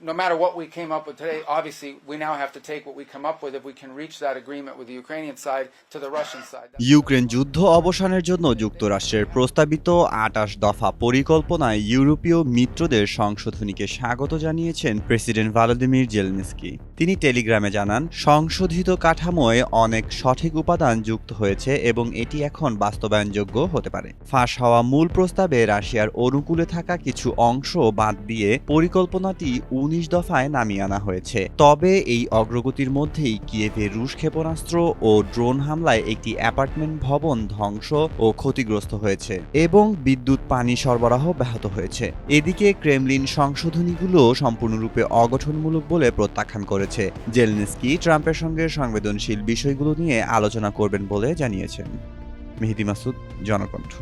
no matter what we came up with today, obviously we now have to take what we come up with if we can reach that agreement with the Ukrainian side to the Russian side. Ukraine যুদ্ধ অবসানের জন্য যুক্তরাষ্ট্রের প্রস্তাবিত আটাশ দফা পরিকল্পনায় ইউরোপীয় মিত্রদের সংশোধনীকে স্বাগত জানিয়েছেন প্রেসিডেন্ট ভলোদিমির জেলনিস্কি তিনি টেলিগ্রামে জানান, সংশোধিত কাঠামোয় অনেক সঠিক উপাদান যুক্ত হয়েছে এবং এটি এখন বাস্তবায়নযোগ্য হতে পারে। ফাঁস হওয়া মূল প্রস্তাবে রাশিয়ার অনুকূলে থাকা কিছু অংশ বাদ দিয়ে পরিকল্পনাটি উনিশ দফায় নামিয়ে আনা হয়েছে। তবে এই অগ্রগতির মধ্যেই কিয়েভে রুশ ক্ষেপণাস্ত্র ও ড্রোন হামলায় একটি অ্যাপার্টমেন্ট ভবন ধ্বংস ও ক্ষতিগ্রস্ত হয়েছে এবং বিদ্যুৎ, পানি সরবরাহ ব্যাহত হয়েছে। এদিকে ক্রেমলিন সংশোধনীগুলো সম্পূর্ণরূপে অগঠনমূলক বলে প্রত্যাখ্যান করেছে। জেলনেস্কি ট্রাম্পের সঙ্গে সংবেদনশীল বিষয়গুলো নিয়ে আলোচনা করবেন বলে জানিয়েছেন। মেহেদি মাসুদ জনকণ্ঠ।